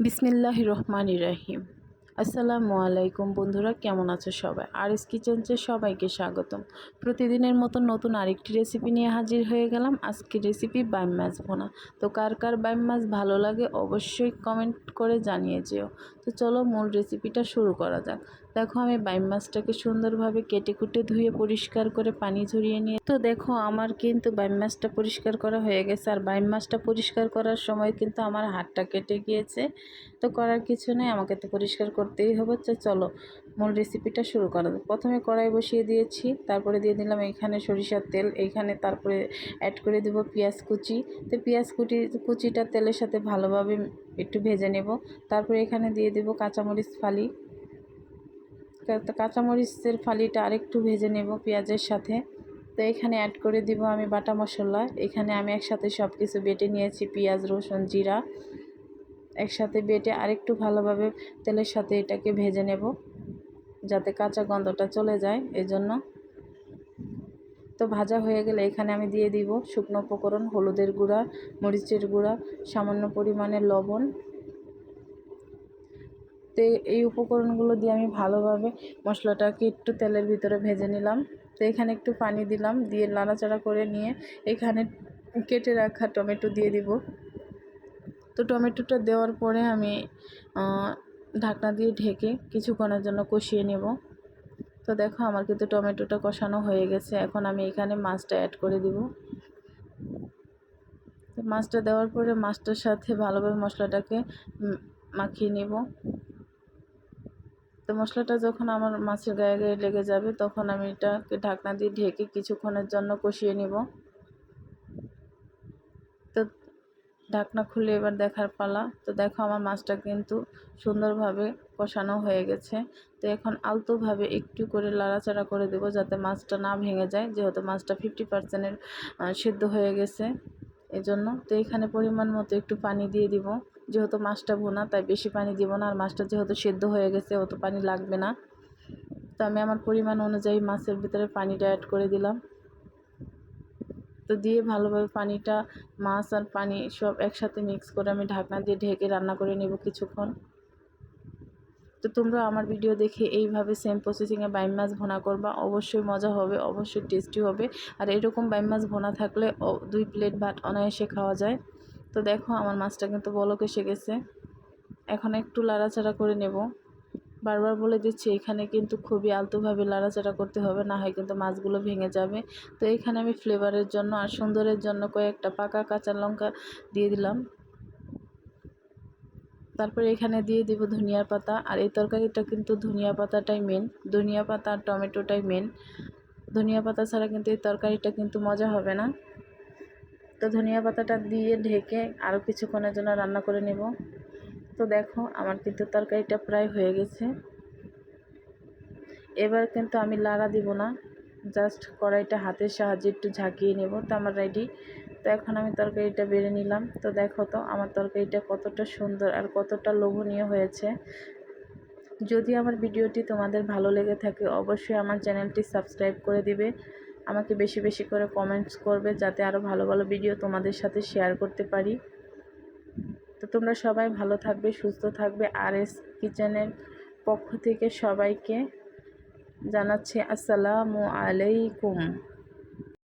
বিসমিল্লাহ রহমান রাহিম। আসসালামু আলাইকুম বন্ধুরা, কেমন আছো সবাই? আর এস কিচেনসে সবাইকে স্বাগতম। প্রতিদিনের মতো নতুন আরেকটি রেসিপি নিয়ে হাজির হয়ে গেলাম। আজকে রেসিপি বাইম মাছ ভোনা। তো কার কার বাইম মাছ ভালো লাগে অবশ্যই কমেন্ট করে জানিয়ে যেও। তো চলো মূল রেসিপিটা শুরু করা যাক। দেখো আমি বাইম মাছটাকে সুন্দরভাবে কেটে কুটে ধুয়ে পরিষ্কার করে পানি ঝরিয়ে নিয়ে তো দেখো আমার কিন্তু বাইম মাছটা পরিষ্কার করা হয়ে গেছে। আর বাইম মাছটা পরিষ্কার করার সময় কিন্তু আমার হাতটা কেটে গিয়েছে। তো করার কিছু নেই, আমাকে তো পরিষ্কার করতেই হবে। চলো, মূল রেসিপিটা শুরু করা প্রথমে কড়াই বসিয়ে দিয়েছি, তারপরে দিয়ে দিলাম এইখানে সরিষার তেল এইখানে তারপরে অ্যাড করে দেব পেঁয়াজ কুচি। তো পেঁয়াজ কুচি কুচিটা তেলের সাথে ভালোভাবে একটু ভেজে নেব। তারপরে এখানে দিয়ে দেবো কাঁচামরিচ ফালি। কাঁচামরিচের ফালিটা আরেকটু ভেজে নেব পেঁয়াজের সাথে। তো এখানে অ্যাড করে দিব আমি বাটা মশলা। এখানে আমি একসাথে সব কিছু বেটে নিয়েছি পেঁয়াজ, রসুন, জিরা। একসাথে বেটে আরেকটু ভালোভাবে তেলের সাথে এটাকে ভেজে নেব যাতে কাঁচা গন্ধটা চলে যায় এজন্য। তো ভাজা হয়ে গেলে এখানে আমি দিয়ে দিব শুকনো উপকরণ, হলুদের গুঁড়া, মরিচের গুঁড়া, সামান্য পরিমাণে লবণ তো এই উপকরণগুলো দিয়ে আমি ভালোভাবে মশলাটাকে একটু তেলের ভিতরে ভেজে নিলাম। তো এখানে একটু পানি দিলাম, দিয়ে নাড়াচাড়া করে নিয়ে এখানে কেটে রাখা টমেটো দিয়ে দিব। তো টমেটোটা দেওয়ার পরে আমি ঢাকনা দিয়ে ঢেকে কিছুক্ষণের জন্য কষিয়ে নেব। তো দেখো আমার কিন্তু টমেটোটা কষানো হয়ে গেছে, এখন আমি এখানে মাছটা অ্যাড করে দিব। মাছটা দেওয়ার পরে মাছটার সাথে ভালোভাবে মশলাটাকে মাখিয়ে নেব। তো মশলাটা যখন আমার মাছের গায়ে গায়ে লেগে যাবে, তখন আমি এটাকে ঢাকনা দিয়ে ঢেকে কিছুক্ষণের জন্য কষিয়ে নিব। তো ঢাকনা খুলে এবার দেখার পালা। তো দেখো আমার মাছটা কিন্তু সুন্দরভাবে কষানো হয়ে গেছে। তো এখন আলতোভাবে একটু করে লাড়াচাড়া করে দেব যাতে মাছটা না ভেঙে যায়, যেহেতু মাছটা ফিফটি পার্সেন্টের সিদ্ধ হয়ে গেছে। এজন্য তো এখানে পরিমাণ মতো একটু পানি দিয়ে দিব। যেহেতু মাছটা ভোনা, তাই বেশি পানি দিব না। আর মাছটা যেহেতু সেদ্ধ হয়ে গেছে, অত পানি লাগবে না। তো আমি আমার পরিমাণ অনুযায়ী মাছের ভিতরে পানিটা অ্যাড করে দিলাম। তো দিয়ে ভালোভাবে পানিটা, মাছ আর পানি সব একসাথে মিক্স করে আমি ঢাকনা দিয়ে ঢেকে রান্না করে নেব কিছুক্ষণ। তো তোমরা আমার ভিডিও দেখে এইভাবে সেম প্রসেসিংয়ে বাইম মাছ ভোনা করবা। অবশ্যই মজা হবে, অবশ্যই টেস্টি হবে। আর এরকম বাইম মাছ ভোনা থাকলে দুই প্লেট ভাত অনায়াসে খাওয়া যায়। তো দেখো আমার মাছটা কিন্তু বলক এসে গেছে। এখন একটু লাড়াচাড়া করে নেব। বারবার বলে দিচ্ছি, এখানে কিন্তু খুবই আলতোভাবে লাড়াচাড়া করতে হবে, না হয় কিন্তু মাছগুলো ভেঙে যাবে। তো এখানে আমি ফ্লেভারের জন্য আর সুন্দরের জন্য কয়েকটা পাকা কাঁচা লঙ্কা দিয়ে দিলাম। তারপরে এখানে দিয়ে দিব ধনিয়ার পাতা, আর এই তরকারিটা কিন্তু ধনিয়া পাতাটাই মেন ধনিয়া পাতা আর টমেটোটাই মেন ধনিয়া পাতা ছাড়া কিন্তু এই তরকারিটা কিন্তু মজা হবে না। তো ধনিয়া পাতাটা দিয়ে ঢেকে আরও কিছুক্ষণের জন্য রান্না করে নেব। তো দেখো, আমার কিন্তু তরকারিটা প্রায় হয়ে গেছে। এবার কিন্তু আমি লাড়া দিব না, জাস্ট কড়াইটা হাতের সাহায্যে একটু ঝাঁকিয়ে নেব, তো আমার রেডি তো এখন আমি তরকারিটা বেড়ে নিলাম। তো দেখো তো, আমার তরকারিটা কতটা সুন্দর আর কতটা লোভনীয় হয়েছে। যদি আমার ভিডিওটি তোমাদের ভালো লেগে থাকে, অবশ্যই আমার চ্যানেলটি সাবস্ক্রাইব করে দিবে। আমাকে বেশি বেশি করে কমেন্টস করবে যাতে আরও ভালো ভালো ভিডিও তোমাদের সাথে শেয়ার করতে পারি। তো তোমরা সবাই ভালো থাকবে, সুস্থ থাকবে। আর এস কিচেনের পক্ষ থেকে সবাইকে জানাচ্ছি আসসালামু আলাইকুম।